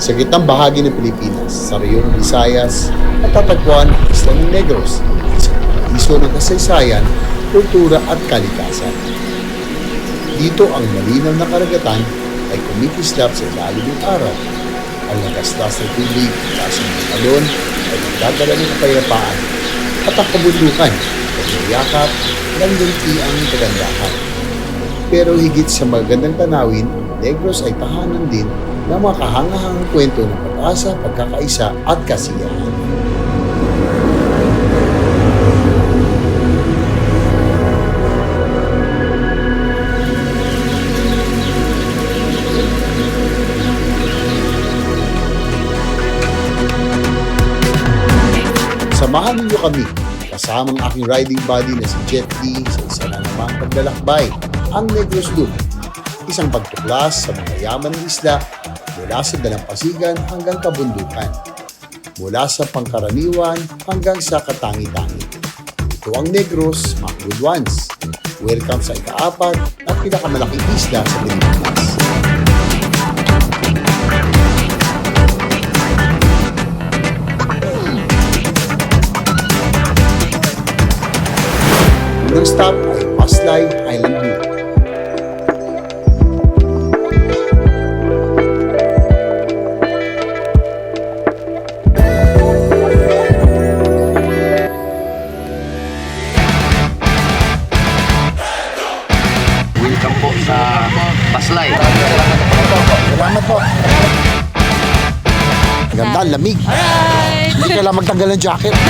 Sa gitnang bahagi ng Pilipinas, sa rayong Visayas, natatagpuan ang Isla ng Negros, isang iso ng kasaysayan, kultura at kalikasan. Dito ang malinaw na karagatan ay kumikislap sa ilalim ng araw. Ang nagastas ng tubig, taas ng alon, ay nagdadala ng kapayapaan at ang kabundukan ay niyakap ng lunti ang kagandahan. Pero higit sa magandang tanawin, Negros ay tahanan din ng mga kahangahangang kwento ng pag-asa, pagkakaisa at kasiyahan. Samahan ninyo kami kasama ang aking riding buddy na si Jet Li sa isa na namang paglalakbay, ang Negros Loop. Isang pagtuklas sa mga yaman ng isla mula sa dalampasigan hanggang kabundukan. Mula sa pangkaraniwan hanggang sa katangi-tangi. Ito ang Negros, mga good ones. Welcome sa ikaapat at pinakamalaking isla sa Pilipinas. Unang stop ay Paslay Ganda, lamig. Hindi kailangan magtanggal ng jacket.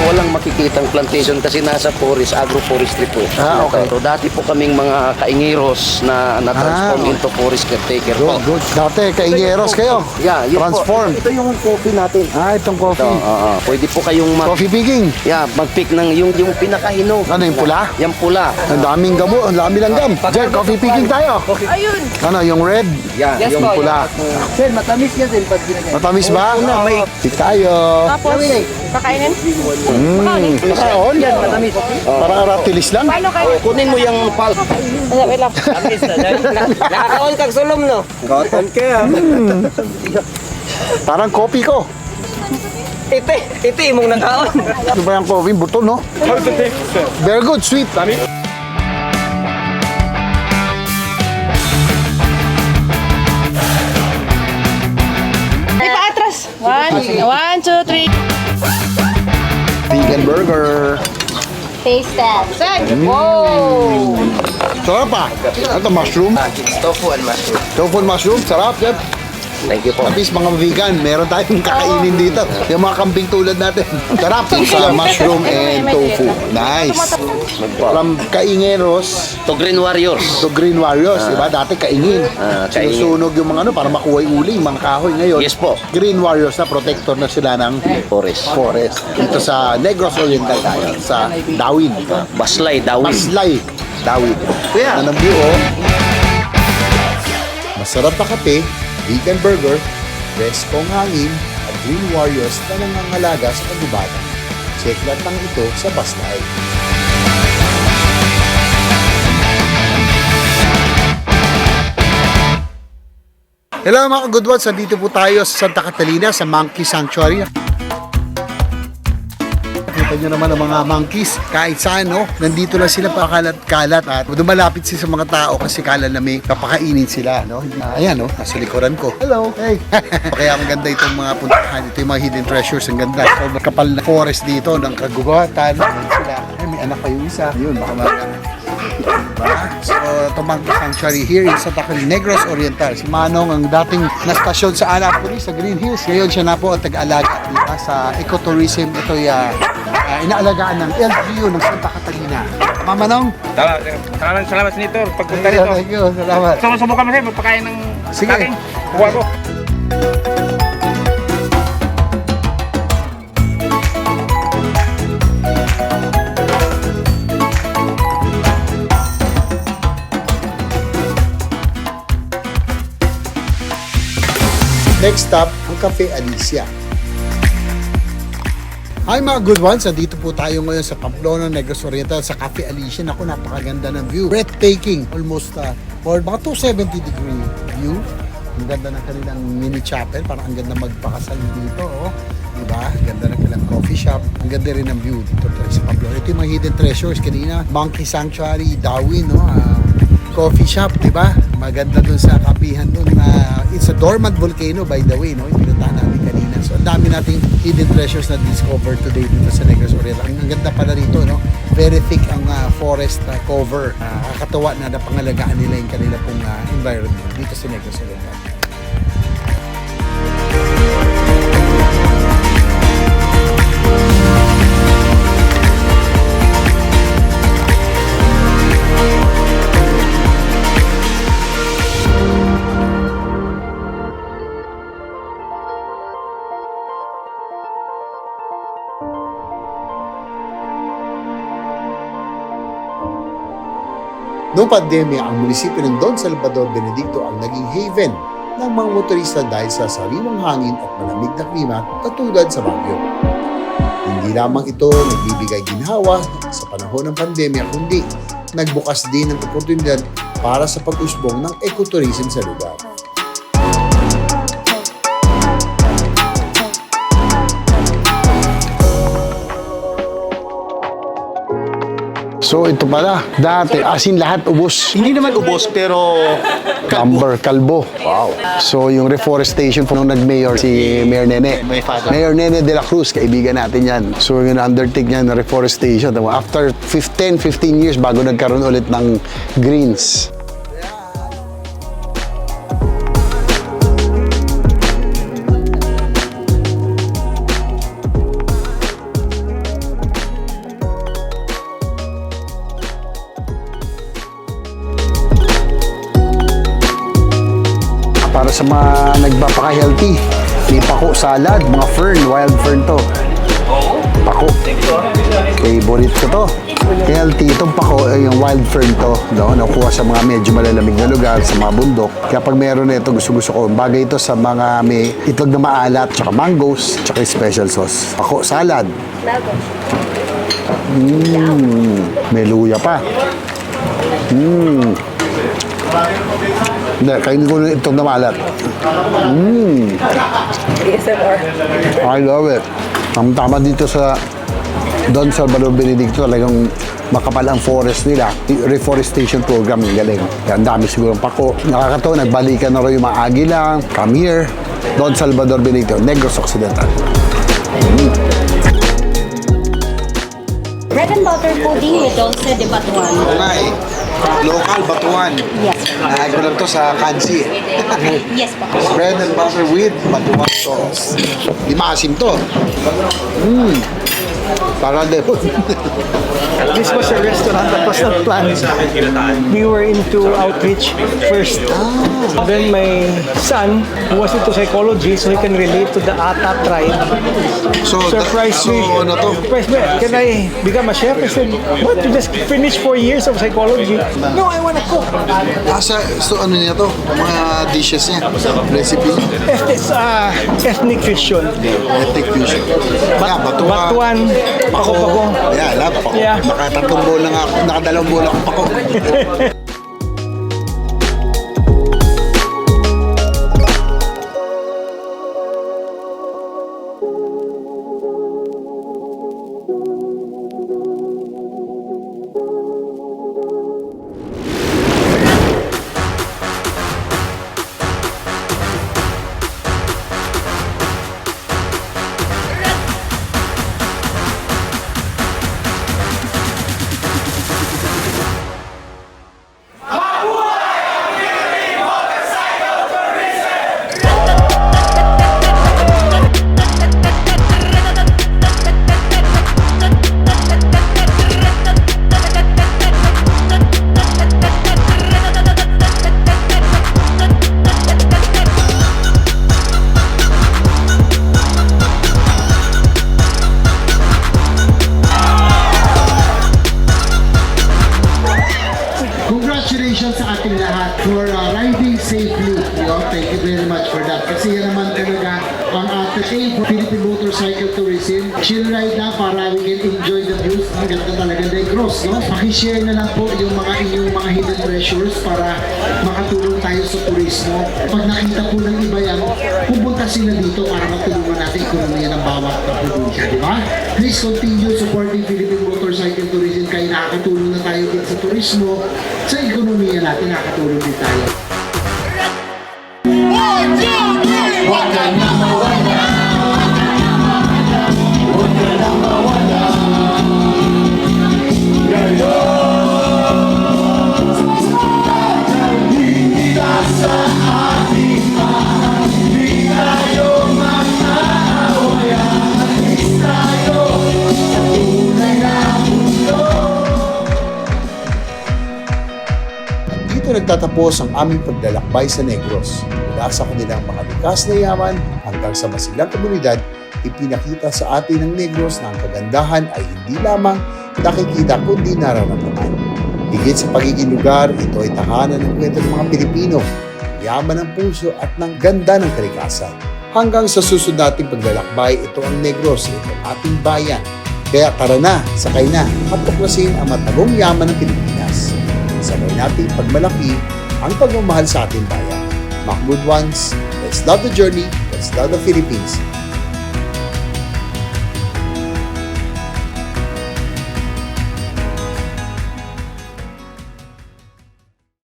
Walang makikitang plantation kasi nasa forest, agroforestry po. Ah, okay. So dati po kaming mga kaingiros na na-transform Ah, into forest caretaker po. Good, good. Dati, kaingeros kayo. Yeah, yun Transform. po. Ito yung coffee natin. Ah, itong Ito, coffee. oo. pwede po kayong mag, Coffee picking. yeah, mag-pick ng yung, yung pinakahinog. Ano, yung pula? Yung pula. Ang daming gamo, ang dami lang gam. Jen, coffee picking tayo. Ayun. Ano, yung red, Yeah, yung po, pula. Sir, matamis yan din pag ginagawa. Matamis ba? may Pick tayo. Tapos, kakainin? Mm, kaon? yan, matamis. Oh. Parang aratilis lang. Paano kayo? Kunin mo yung pulp. Wait, wait lang. Nakakaon kag sulom no. Cotton kaya. Parang coffee ko. Ite, ite imong nakaon. Ano ba yung coffee? Buto, no? Very good, sweet. Di two, three. Vegan burger. Taste test. Wow! Sarap ah. Ito, mushroom. Tofu and mushroom. Tofu and mushroom, sarap. Yan. Thank you po. At least mga vegan, meron tayong kakainin dito. Yung mga kambing tulad natin. Sarap. Sa mushroom and tofu. Nice. From Kaingeros To Green Warriors. to Green Warriors, di ba? Dati kaingin. Ah, kaingin. Sinusunog yung mga ano para makuha yung uli, yung mga kahoy. Ngayon, Yes po. Green Warriors na protector na sila ng Forest. forest. Dito sa Negros Oriental tayo, sa Dawin. Baslay, Dawin. Maslay. Dawin. Kuya. Ano ng view, oh. Masarap na kape, vegan burger, preskong hangin, at Green Warriors na nangangalaga sa kagubatan. Check lang lang ito sa Baslay. Hello mga good ones, nandito po tayo sa Santa Catalina sa Monkey Sanctuary. Kita nyo naman ang mga monkeys, kahit saan, no? Nandito lang sila pakalat-kalat at dumalapit sila sa mga tao kasi kala na may papakainin sila, no? Ah, ayan, no? Nasa likuran ko. Hello! Hey! Kaya ang ganda itong mga puntahan. Ito yung mga hidden treasures. Ang ganda. So, kapal na forest dito ng kagubatan. Ayan sila. Ay, may anak pa yung isa. Yun, baka mga Diba? So, Tumangki Sanctuary here in Santa Negros Oriental. Si Manong ang dating nastasyon sa Annapolis, sa Green Hills. Ngayon siya na po ang tag-alaga diba, sa ecotourism. Ito ay uh, inaalagaan ng LGU ng Santa Catalina. Mama Nong, Salamat, salamat, salamat Senator. Pagpunta rito. thank you, salamat. Sumusubok kami sa'yo, magpakain ng Sige. aking kuha ko. Next stop, ang Cafe Alicia. Hi mga good ones, nandito po tayo ngayon sa Pamplona, Negros Oriental sa Cafe Alicia. Ako, napakaganda ng view. Breathtaking, almost uh, or mga 270 degree view. Ang ganda ng kanilang mini chapel. Parang ang ganda magpakasal dito. Oh. Diba? Ganda ng kanilang coffee shop. Ang ganda rin ng view dito sa Pablo. Ito yung mga hidden treasures kanina. Monkey Sanctuary, Darwin, no? Ah, coffee shop, di ba? Maganda dun sa kapihan dun na it's a dormant volcano by the way, no? Yung pinuntahan. So ang dami nating hidden treasures na discover today dito sa Negros Oriental. Ang ganda pala rito, no? Very thick ang ah, forest ah, cover. Uh, kakatuwa na napangalagaan nila yung kanila pong ah, environment dito sa Negros Oriental. Noong pandemya, ang munisipyo ng Don Salvador Benedicto ang naging haven ng mga motorista dahil sa sariwang hangin at malamig na klima katulad sa Baguio. Hindi lamang ito nagbibigay ginhawa sa panahon ng pandemya kundi nagbukas din ng oportunidad para sa pag-usbong ng ecotourism sa lugar. So ito pala, dati asin lahat ubos. Hindi naman ubos pero kalbo. Wow. So yung reforestation po nung nag-mayor si Mayor Nene. Father. Mayor Nene de la Cruz, kaibigan natin yan. So yung undertake niya na reforestation. After 15, 15 years bago nagkaroon ulit ng greens. Sa mga nagpapaka-healthy. May pako salad, mga fern, wild fern to. Pako. Favorite ko to. Healthy itong pako, ay yung wild fern to. No? Nakuha sa mga medyo malalamig na lugar, sa mga bundok. Kaya pag meron na ito, gusto-gusto ko. Bagay ito sa mga may itlog na maalat, tsaka mangoes, tsaka special sauce. Pako salad. Mmm, may luya pa. Mmm. Hindi, kainin ko na itong namalat. Mmm. I love it. Ang tama dito sa Don Salvador Benedicto, talagang makapal ang forest nila. Reforestation program, yung galing. Ang dami siguro ng pako. Nakakatawa, nagbalikan na rin yung mga agila. Come here, Don Salvador Benedicto, Negros Occidental. Bread and butter pudding with dulce de batuan. Ngay, local batuan. Yes. Nahay ko lang to sa Kansi. Yes po. Bread and butter with batuan sauce. Di maasim to. Mmm. Para din. This was a restaurant that was not planned. We were into outreach first. Then my son, who was into psychology, so he can relate to the Ata tribe, so, surprised so, me. ano to? Surprised me. Can I become a chef? I said, what? You just finished four years of psychology? No, I want to cook. Asa, so ano niya to? Mga dishes niya. Recipe niya. It's uh, ethnic fusion. Ethnic fusion. Yeah, batuan. Batuan, pako-pako. Yeah, lab, pako. Yeah. Nakatatlong bowl na nga ako. Nakadalawang bowl akong pako. ating lahat for uh, riding safely. Know, thank you very much for that. Kasi yan naman talaga ang ating aim for Philippine Motorcycle Tourism. Chill ride na para we can enjoy the views. Ang ganda talaga ng cross, no? Pakishare na lang po yung mga inyong mga hidden treasures para makatulong tayo sa turismo. Pag nakita po ng iba yan, pupunta sila dito para matulungan natin ekonomiya ng bawat probinsya, di ba? Please continue supporting Philippine Motorcycle Tourism kaya nakakatulong na turismo, sa ekonomiya natin. Nakakatulong din tayo. Dito nagtatapos ang aming paglalakbay sa Negros. Mula sa kanilang mga likas na yaman hanggang sa masiglang komunidad, ipinakita sa atin ng Negros na ang kagandahan ay hindi lamang nakikita kundi nararamdaman. Higit sa pagiging lugar, ito ay tahanan ng kwento ng mga Pilipino, yaman ng puso at ng ganda ng kalikasan. Hanggang sa susunod nating paglalakbay, ito ang Negros, ito ang ating bayan. Kaya tara na, sakay na, at tuklasin ang matagong yaman ng Pilipinas. Sabay nating pagmalaki ang pagmamahal sa ating bayan. Mahmoud Ones, let's love the journey, let's love the Philippines,